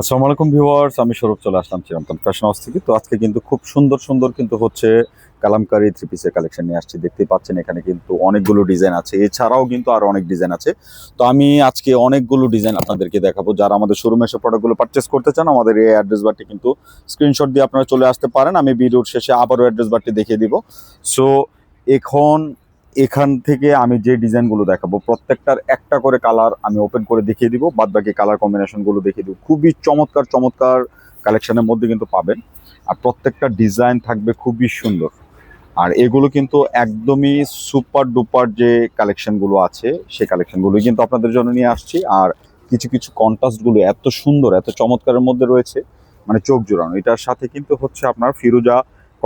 আসসালামু আলাইকুম ভিউয়ার্স, আমি সৌরভ চলে আসলাম চিরন্তন ফ্যাশন হাউস থেকে। তো আজকে কিন্তু খুব সুন্দর সুন্দর কিন্তু হচ্ছে কালামকারি থ্রি পিসের কালেকশন নিয়ে আসছি। দেখতেই পাচ্ছেন এখানে কিন্তু অনেকগুলো ডিজাইন আছে। এছাড়াও কিন্তু আরও অনেক ডিজাইন আছে। তো আমি আজকে অনেকগুলো ডিজাইন আপনাদেরকে দেখাবো। যারা আমাদের শোরুমে এসে প্রোডাক্টগুলো পারচেস করতে চান, আমাদের এই অ্যাড্রেস বারটি কিন্তু স্ক্রিনশট দিয়ে আপনারা চলে আসতে পারেন। আমি ভিডিওর শেষে আবারও অ্যাড্রেস বারটি দেখিয়ে দিব। সো এখন এখান থেকে আমি যে ডিজাইনগুলো দেখাবো, প্রত্যেকটার একটা করে কালার আমি ওপেন করে দেখিয়ে দিব বাদ বাকি কালার কম্বিনেশনগুলো দেখিয়ে দিব। খুবই চমৎকার চমৎকার কালেকশনের মধ্যে কিন্তু পাবেন। আর প্রত্যেকটা ডিজাইন থাকবে খুবই সুন্দর। আর এগুলো কিন্তু একদমই সুপার ডুপার যে কালেকশনগুলো আছে, সেই কালেকশনগুলোই কিন্তু আপনাদের জন্য নিয়ে আসছি। আর কিছু কিছু কন্ট্রাস্টগুলো এত সুন্দর, এত চমৎকারের মধ্যে রয়েছে মানে চোখ জোড়ানো। এটার সাথে কিন্তু হচ্ছে আপনার ফিরোজা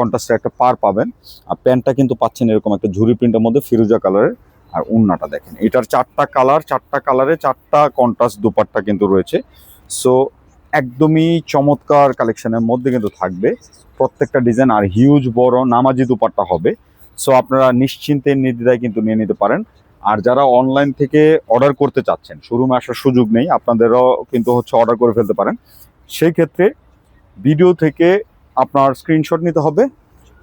কন্ট্রাস্টের একটা পার পাবেন। আর প্যান্টটা কিন্তু পাচ্ছেন এরকম একটা ঝুরি প্রিন্টের মধ্যে ফিরোজা কালারের আর উন্নাটা দেখেন। এটার চারটা কালার, চারটা কালারে চারটা কন্ট্রাস্ট দুপাট্টা কিন্তু রয়েছে। সো একদমই চমৎকার কালেকশনের মধ্যে কিন্তু থাকবে। প্রত্যেকটা ডিজাইন আর হিউজ বড় নামাজি দুপাট্টা হবে। সো আপনারা নিশ্চিন্তে নির্দ্বিধায় কিন্তু নিয়ে নিতে পারেন। আর যারা অনলাইন থেকে অর্ডার করতে চাচ্ছেন শোরুমে আসার সুযোগ নেই, আপনাদেরও কিন্তু হচ্ছে অর্ডার করে ফেলতে পারেন। সেই ক্ষেত্রে ভিডিও থেকে আপনার স্ক্রিনশট নিতে হবে।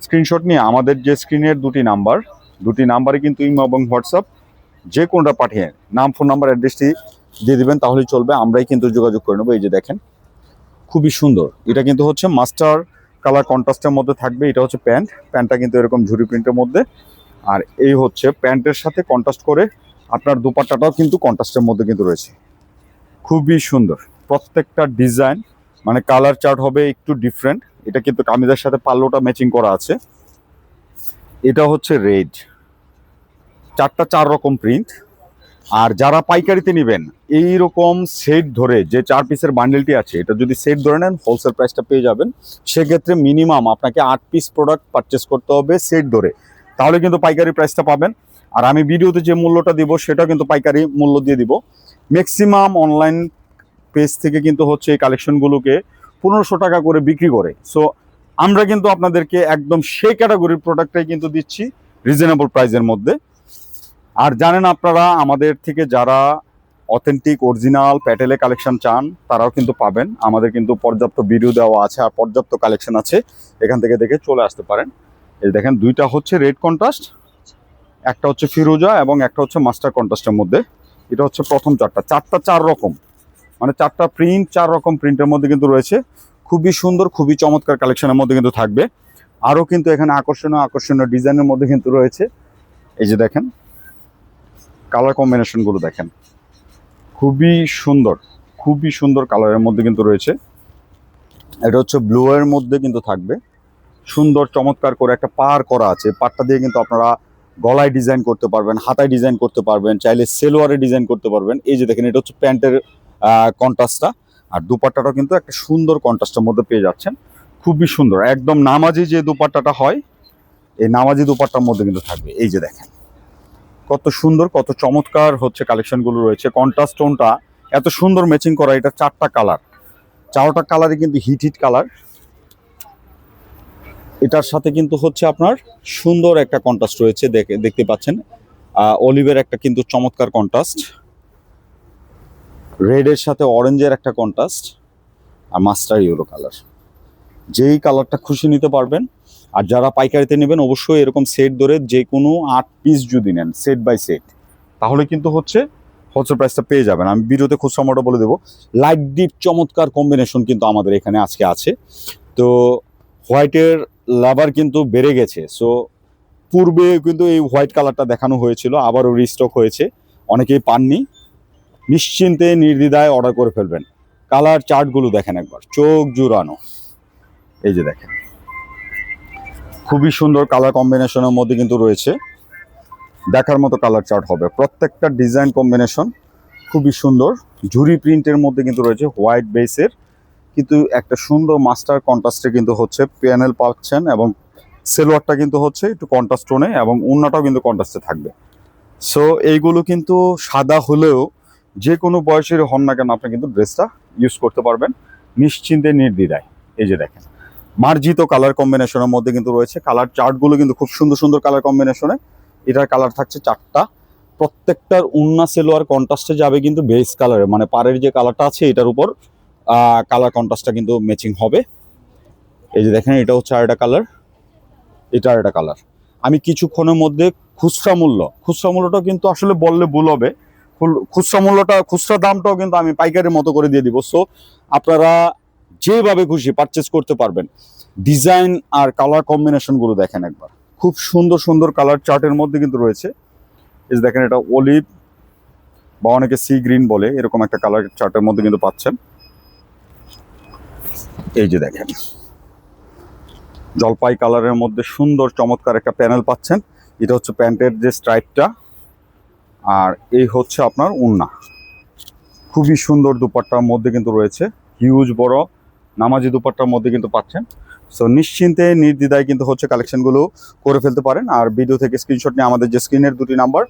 স্ক্রিনশট নিয়ে আমাদের যে স্ক্রিনের দুটি নাম্বার দুটি নাম্বারে কিন্তু ইমো এবং হোয়াটসঅ্যাপ যে কোনটা পাঠিয়ে নাম ফোন নাম্বার অ্যাড্রেসটি দিয়ে দেবেন, তাহলেই চলবে। আমরাই কিন্তু যোগাযোগ করে নেব। এই যে দেখেন, খুবই সুন্দর। এটা কিন্তু হচ্ছে মাস্টার কালার কন্ট্রাস্টের মধ্যে থাকবে। এটা হচ্ছে প্যান্ট প্যান্টটা কিন্তু এরকম ঝুরি প্রিন্টের মধ্যে। আর এই হচ্ছে প্যান্টের সাথে কন্ট্রাস্ট করে আপনার দুপাট্টাটাও কিন্তু কন্ট্রাস্টের মধ্যে কিন্তু রয়েছে। খুবই সুন্দর। প্রত্যেকটা ডিজাইন মানে কালার চার্ট হবে একটু ডিফারেন্ট এটা কিন্তু কামিজের সাথে পাল্লোটা ম্যাচিং করা আছে। এটা হচ্ছে রেড চারটা চার রকম প্রিন্ট আর যারা পাইকারিতে নেবেন এই রকম সেট ধরে যে চার পিসের বান্ডেলটি আছে, এটা যদি সেট ধরে নেন হোলসেল প্রাইসটা পেয়ে যাবেন। সেক্ষেত্রে মিনিমাম আপনাকে আট পিস প্রোডাক্ট পারচেস করতে হবে সেট ধরে। তাহলে কিন্তু পাইকারি প্রাইসটা পাবেন। আর আমি ভিডিওতে যে মূল্যটা দিব সেটা কিন্তু পাইকারি মূল্য দিয়ে দিব। ম্যাক্সিমাম অনলাইন পেজ থেকে কিন্তু হচ্ছে এই কালেকশনগুলোকে পনেরোশো টাকা করে বিক্রি করে। সো আমরা কিন্তু আপনাদেরকে একদম সেই ক্যাটাগরির প্রোডাক্টটাই কিন্তু দিচ্ছি রিজনেবল প্রাইসের মধ্যে। আর জানেন আপনারা, আমাদের থেকে যারা অথেন্টিক অরিজিনাল প্যাটেলে কালেকশন চান, তারাও কিন্তু পাবেন। আমাদের কিন্তু পর্যাপ্ত ভিডিও দেওয়া আছে আর পর্যাপ্ত কালেকশন আছে। এখান থেকে দেখে চলে আসতে পারেন। এই দেখেন, দুইটা হচ্ছে রেড কন্ট্রাস্ট একটা হচ্ছে ফিরোজা এবং একটা হচ্ছে মাস্টার কন্ট্রাস্টের মধ্যে। এটা হচ্ছে প্রথম চারটা। চারটা চার রকম। মানে চারটা প্রিন্ট চার রকম প্রিন্টের মধ্যে কিন্তু রয়েছে। খুবই সুন্দর, খুবই চমৎকার কালেকশনের মধ্যে কিন্তু থাকবে। আরও কিন্তু এখানে আকর্ষণীয় আকর্ষণীয় ডিজাইনের মধ্যে কিন্তু রয়েছে। এই যে দেখেন কালার কম্বিনেশনগুলো দেখেন। খুবই সুন্দর খুবই সুন্দর কালারের মধ্যে কিন্তু রয়েছে। এটা হচ্ছে ব্লু এর মধ্যে কিন্তু থাকবে। সুন্দর, চমৎকার করে একটা পার করা আছে। পারটা দিয়ে কিন্তু আপনারা গলায় ডিজাইন করতে পারবেন, হাতায় ডিজাইন করতে পারবেন, চাইলে সেলোয়ারে ডিজাইন করতে পারবেন। এই যে দেখেন, এটা হচ্ছে প্যান্টের কন্ট্রাস্টটা। আর দুপাট্টাটাও কিন্তু একটা সুন্দর কন্ট্রাস্টের মধ্যে পেয়ে যাচ্ছেন। খুবই সুন্দর। একদম নামাজি যে দুপাট্টাটা হয়, এই নামাজি দুপাট্টার মধ্যে কিন্তু থাকবে। এই যে দেখেন, কত সুন্দর, কত চমৎকার হচ্ছে কালেকশনগুলো রয়েছে। কন্ট্রাস্ট টোনটা এত সুন্দর ম্যাচিং করা, এটা চারটা কালার। চারটা কালারই কিন্তু হিট হিট কালার এটার সাথে কিন্তু হচ্ছে আপনার সুন্দর একটা কন্ট্রাস্ট রয়েছে, দেখে দেখতে পাচ্ছেন। অলিভের একটা কিন্তু চমৎকার কন্ট্রাস্ট রেডের সাথে অরেঞ্জের একটা কন্ট্রাস্ট আর মাস্টার ইয়েলো কালার যেই কালারটা খুশি নিতে পারবেন, আর যারা পাইকারিতে নেবেন অবশ্যই এরকম সেট ধরে যে কোনো আট পিস যদি নেন সেট বাই সেট তাহলে কিন্তু হচ্ছে হোলসেল প্রাইসটা পেয়ে যাবেন। আমি ভিডিওতে খুচরা মোটা বলে দেবো। লাইট ডিপ চমৎকার কম্বিনেশন কিন্তু আমাদের এখানে আজকে আছে। তো হোয়াইটের লাভার কিন্তু বেড়ে গেছে। সো পূর্বে কিন্তু এই হোয়াইট কালারটা দেখানো হয়েছিল, আবারও রিস্টক হয়েছে। অনেকেই পাননি। নিশ্চিন্তে নির্দ্বিধায় অর্ডার করে ফেলবেন। কালার চার্টগুলো দেখেন একবার, চোখ জুড়ানো। এই যে দেখেন। খুবই সুন্দর কালার কম্বিনেশনের মধ্যে কিন্তু রয়েছে। দেখার মতো কালার চার্ট হবে। প্রত্যেকটা ডিজাইন কম্বিনেশন খুবই সুন্দর। ঝুরি প্রিন্টের মধ্যে কিন্তু রয়েছে হোয়াইট বেসের কিন্তু একটা সুন্দর মাস্টার কন্ট্রাস্টে কিন্তু হচ্ছে প্যানেল পাচ্ছেন এবং সেলোয়ারটা কিন্তু হচ্ছে একটু কন্ট্রাস্ট টোনে এবং উন্নাটাও কিন্তু কন্ট্রাস্টে থাকবে। সো এইগুলো কিন্তু সাদা হলেও যে কোনো বয়সের হন না কেন আপনি কিন্তু ড্রেসটা ইউজ করতে পারবেন। নিশ্চিন্তে, নির্দ্বিধায়। এই যে দেখেন, মার্জিত কালার কম্বিনেশনের মধ্যে কিন্তু রয়েছে। কালার চার্টগুলো কিন্তু খুব সুন্দর সুন্দর কালার কম্বিনেশনে এটার কালার থাকছে চারটা। প্রত্যেকটার উন্না সেলোয়ার কন্ট্রাস্টে যাবে কিন্তু বেস কালারে মানে পাড়ের যে কালারটা আছে, এটার উপর কালার কন্ট্রাস্টটা কিন্তু ম্যাচিং হবে। এই যে দেখেন, এটা হচ্ছে আরেকটা কালার এটা আরেকটা কালার আমি কিছুক্ষণের মধ্যে খুচরা মূল্য, খুচরা মূল্যটা কিন্তু আসলে বললে ভুল হবে। খুচরা মূল্যটা, খুচরা দামটাও কিন্তু আমি পাইকারের মতো করে দিয়ে দিব। সো আপনারা যেভাবে খুশি পারচেস করতে পারবেন। ডিজাইন আর কালার কম্বিনেশনগুলো দেখেন একবার। খুব সুন্দর সুন্দর কালার চার্টের মধ্যে কিন্তু রয়েছে। এই দেখেন এটা অলিভ বা অনেকে সি গ্রিন বলে, এরকম একটা কালার চার্টের মধ্যে কিন্তু পাচ্ছেন। এই যে দেখেন। জলপাই কালারের মধ্যে সুন্দর চমৎকার একটা প্যানেল পাচ্ছেন। এটা হচ্ছে প্যান্টের যে স্ট্রাইপটা আর এই হচ্ছে আপনার উন্না। খুবই সুন্দর দুপাট্টার মধ্যে কিন্তু রয়েছে হিউজ বড় নামাজি দুপাট্টার মধ্যে কিন্তু পাচ্ছেন। সো নিশ্চিন্তে, নির্দ্বিধায় কিন্তু হচ্ছে কালেকশনগুলো করে ফেলতে পারেন। আর ভিডিও থেকে স্ক্রিনশট নিয়ে আমাদের যে স্ক্রিনের দুটি নাম্বার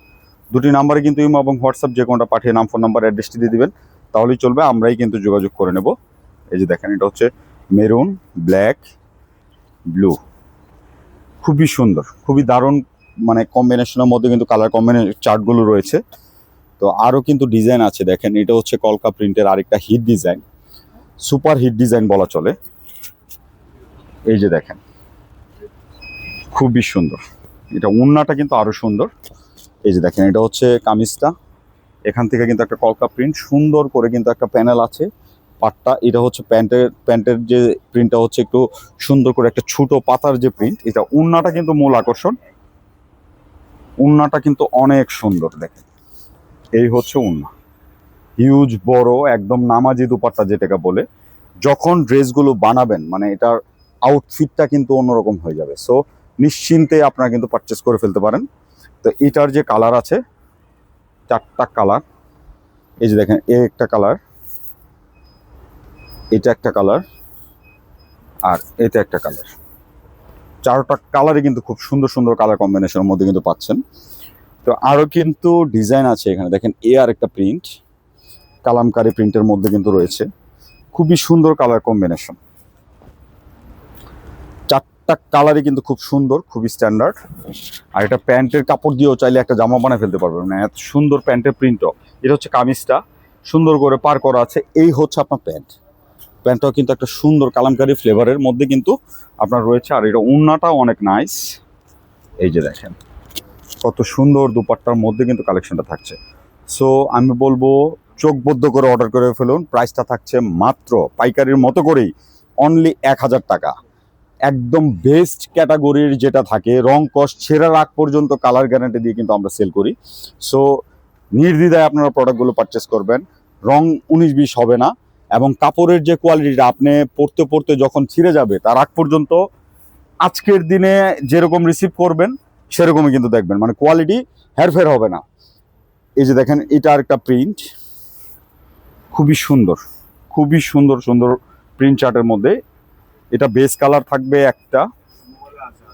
দুটি নাম্বারে কিন্তু ইমো এবং হোয়াটসঅ্যাপ যে কোনোটা পাঠিয়ে নাম ফোন নাম্বার অ্যাড্রেসটি দিয়ে দিবেন, তাহলেই চলবে। আমরাই কিন্তু যোগাযোগ করে নেব। এই যে দেখেন, এটা হচ্ছে মেরুন ব্ল্যাক ব্লু খুবই সুন্দর, খুবই দারুণ মানে কম্বিনেশনের মধ্যে কিন্তু কালার কম্বিনেশন চার্টগুলো রয়েছে। তো আরও কিন্তু ডিজাইন আছে দেখেন, এটা হচ্ছে কলকা প্রিন্টের আরেকটা hit design super hit design বলা চলে। এই যে দেখেন, খুবই সুন্দর। এটা উন্নাটা কিন্তু আরও সুন্দর। এই যে দেখেন, এটা হচ্ছে কামিজটা। এখান থেকে কিন্তু একটা কলকা প্রিন্ট সুন্দর করে কিন্তু একটা প্যানেল আছে। পাটটা, এটা হচ্ছে প্যান্টের প্যান্টের যে প্রিন্টটা হচ্ছে একটু সুন্দর করে একটা ছোট পাতার যে প্রিন্ট এটা উন্নাটা কিন্তু মূল আকর্ষণ। উন্নাটা কিন্তু অনেক সুন্দর দেখেন। এই হচ্ছে উন্না। হিউজ বড়, একদম নামাজি দুপাট্টা যেটাকে বলে। যখন ড্রেসগুলো বানাবেন মানে এটার আউটফিটটা কিন্তু অন্যরকম হয়ে যাবে। সো নিশ্চিন্তে আপনারা কিন্তু পারচেস করে ফেলতে পারেন। তো এটার যে কালার আছে, চারটা কালার এই যে দেখেন, এ একটা কালার এটা একটা কালার আর এটা একটা কালার চারটা কালারই কিন্তু খুব সুন্দর সুন্দর কালার কম্বিনেশনের মধ্যে কিন্তু পাচ্ছেন। তো আরও কিন্তু ডিজাইন আছে এখানে। দেখেন এ আর একটা প্রিন্ট কালামকারি প্রিন্টের মধ্যে কিন্তু রয়েছে। খুবই সুন্দর কালার কম্বিনেশন চারটা কালারই কিন্তু খুব সুন্দর, খুবই স্ট্যান্ডার্ড আর এটা প্যান্টের কাপড় দিয়েও চাইলে একটা জামা বানিয়ে ফেলতে পারবেন। মানে এত সুন্দর প্যান্টের প্রিন্টও এটা হচ্ছে কামিজটা। সুন্দর করে পার করা আছে। এই হচ্ছে আপনার প্যান্ট। প্যান্টটাও কিন্তু একটা সুন্দর কালামকারি ফ্লেভারের মধ্যে কিন্তু আপনার রয়েছে। আর এটা উন্নাটাও অনেক নাইস এই যে দেখেন, কত সুন্দর দুপাট্টার মধ্যে কিন্তু কালেকশনটা থাকছে। সো আমি বলব, চোখ বদ্ধ করে অর্ডার করে ফেলুন। প্রাইসটা থাকছে মাত্র পাইকারির মতো করেই অনলি এক হাজার টাকা। একদম বেস্ট ক্যাটাগরির যেটা থাকে, রং কস্ট ছেঁড়ার আগ পর্যন্ত কালার গ্যারান্টি দিয়ে কিন্তু আমরা সেল করি। সো নির্দ্বিধায় আপনারা প্রোডাক্টগুলো পারচেস করবেন। রং উনিশ বিশ হবে না। এবং কাপড়ের যে কোয়ালিটিটা আপনি পরতে পরতে যখন ছিঁড়ে যাবে, তার আগ পর্যন্ত আজকের দিনে যেরকম রিসিভ করবেন, সেরকমই কিন্তু দেখবেন। মানে কোয়ালিটি হেরফের হবে না। এই যে দেখেন, এটা আরেকটা প্রিন্ট খুবই সুন্দর খুবই সুন্দর সুন্দর প্রিন্ট চার্টের মধ্যে। এটা বেস কালার থাকবে একটা।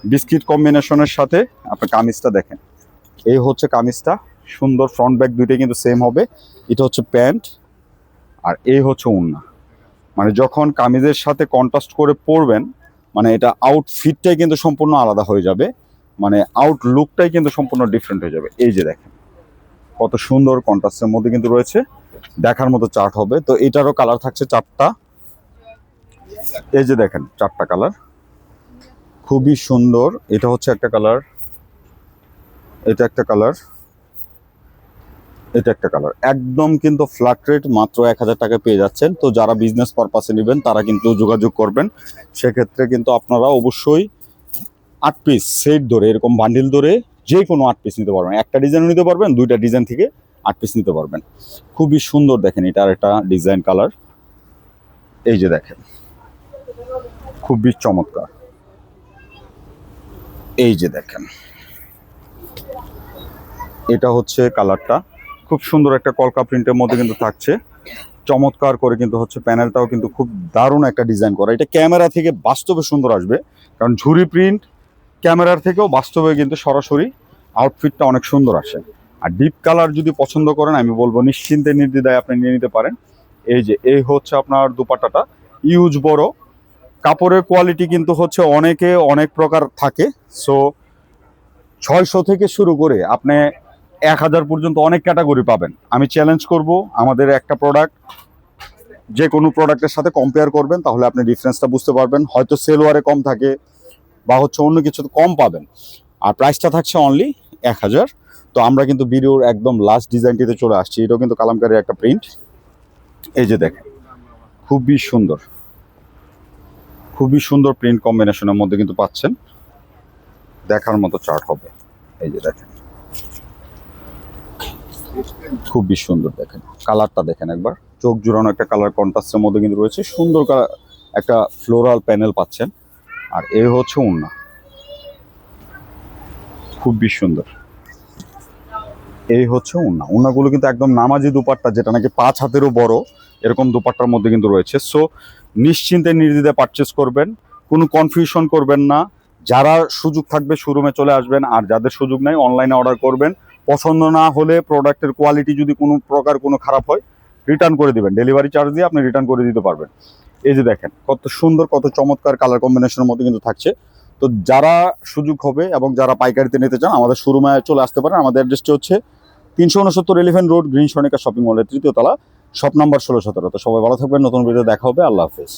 বিস্কিট কম্বিনেশনের সাথে আপনার কামিজটা দেখেন। এই হচ্ছে কামিজটা। সুন্দর ফ্রন্ট ব্যাক দুইটাই কিন্তু সেম হবে। এটা হচ্ছে প্যান্ট আর এই হচ্ছে উন্না। মানে যখন কামিজের সাথে কন্ট্রাস্ট করে পরবেন মানে এটা আউটফিটটাই কিন্তু সম্পূর্ণ আলাদা হয়ে যাবে মানে আউট লুকটাই কিন্তু সম্পূর্ণ ডিফারেন্ট হয়ে যাবে। এই যে দেখেন, কত সুন্দর কন্ট্রাস্টের মধ্যে কিন্তু রয়েছে, দেখার মতো চার্ট হবে। তো এটারও কালার থাকছে চারটা। এই যে দেখেন, চারটা কালার খুবই সুন্দর। এটা হচ্ছে একটা কালার এটা একটা কালার এটা একটা কালার একদম কিন্তু ফ্ল্যাট রেট মাত্র এক হাজার টাকা পেয়ে যাচ্ছেন। তো যারা বিজনেস পারপাসে নেবেন, তারা কিন্তু যোগাযোগ করবেন। সেক্ষেত্রে কিন্তু আপনারা অবশ্যই আট পিস সেট ধরে, এরকম বান্ডিল ধরে যে কোনো আট পিস নিতে পারবেন। একটা ডিজাইনও নিতে পারবেন, দুইটা ডিজাইন থেকে আট পিস নিতে পারবেন। খুবই সুন্দর দেখেন এটার একটা ডিজাইন কালার এই যে দেখেন, খুবই চমৎকার। এই যে দেখেন, এটা হচ্ছে কালারটা খুব সুন্দর একটা কলকা প্রিন্টের মধ্যে কিন্তু থাকছে। চমৎকার করে কিন্তু হচ্ছে প্যানেলটাও কিন্তু খুব দারুণ একটা ডিজাইন করা। এটা ক্যামেরা থেকে বাস্তবে সুন্দর আসবে, কারণ ঝুরি প্রিন্ট ক্যামেরার থেকেও বাস্তবে কিন্তু সরাসরি আউটফিটটা অনেক সুন্দর আসে। আর ডিপ কালার যদি পছন্দ করেন, আমি বলব নিশ্চিন্তে নির্দ্বিধায় আপনি নিয়ে নিতে পারেন। এই যে, এই হচ্ছে আপনার দুপাট্টাটা, ইউজ বড়। কাপড়ের কোয়ালিটি কিন্তু হচ্ছে অনেকে অনেক প্রকার থাকে। সো ছয়শো থেকে শুরু করে আপনি এক হাজার পর্যন্ত অনেক ক্যাটাগরি পাবেন। আমি চ্যালেঞ্জ করব আমাদের একটা প্রোডাক্ট যে কোনো প্রোডাক্টের সাথে কম্পেয়ার করবেন, তাহলে আপনি ডিফারেন্সটা বুঝতে পারবেন। হয়তো সেলোয়ারে কম থাকে বা হচ্ছে অন্য কিছু কম পাবেন। আর প্রাইসটা থাকছে অনলি এক হাজার। তো আমরা কিন্তু ভিডিওর একদম লাস্ট ডিজাইনটিতে চলে আসছি। এটাও কিন্তু কালামকারীর একটা প্রিন্ট এই যে দেখেন, খুবই সুন্দর। খুবই সুন্দর প্রিন্ট কম্বিনেশনের মধ্যে কিন্তু পাচ্ছেন। দেখার মতো চার্ট হবে। এই যে দেখেন। খুবই সুন্দর দেখেন। কালারটা দেখেন একবার। চোখ জুড়ানো একটা কালার কন্ট্রাস্টের মধ্যে কিন্তু রয়েছে। সুন্দর একটা ফ্লোরাল প্যানেল পাচ্ছেন। আর এ হচ্ছে উন্না। খুবই সুন্দর। এই হচ্ছে উন্না। উন্নাগুলো কিন্তু একদম নামাজি দুপাট্টা, যেটা নাকি পাঁচ হাতেরও বড়, এরকম দুপাট্টার মধ্যে কিন্তু রয়েছে। সো নিশ্চিন্তে নির্দ্বিধে পারচেস করবেন। কোনো কনফিউশন করবেন না। যারা সুযোগ থাকবে শোরুমে চলে আসবেন। আর যাদের সুযোগ নেই অনলাইনে অর্ডার করবেন। পছন্দ না হলে প্রোডাক্টের কোয়ালিটি যদি কোনো প্রকার কোনো খারাপ হয় রিটার্ন করে দিবেন। ডেলিভারি চার্জ দিয়ে আপনি রিটার্ন করে দিতে পারবেন। এই যে দেখেন, কত সুন্দর, কত চমৎকার কালার কম্বিনেশনের মধ্যে কিন্তু থাকছে। তো যারা সুযোগ হবে এবং যারা পাইকারিতে নিতে চান, আমাদের শোরুমে চলে আসতে পারেন। আমাদের অ্যাড্রেসটি হচ্ছে তিনশো উনসত্তর এলিভেন রোড গ্রিন সনিকা শপিং মলের তৃতীয় তলা শপ নাম্বার ষোলো সতেরো। তো সবাই ভালো থাকবেন, নতুন ভিডিও দেখা হবে। আল্লাহ হাফেজ।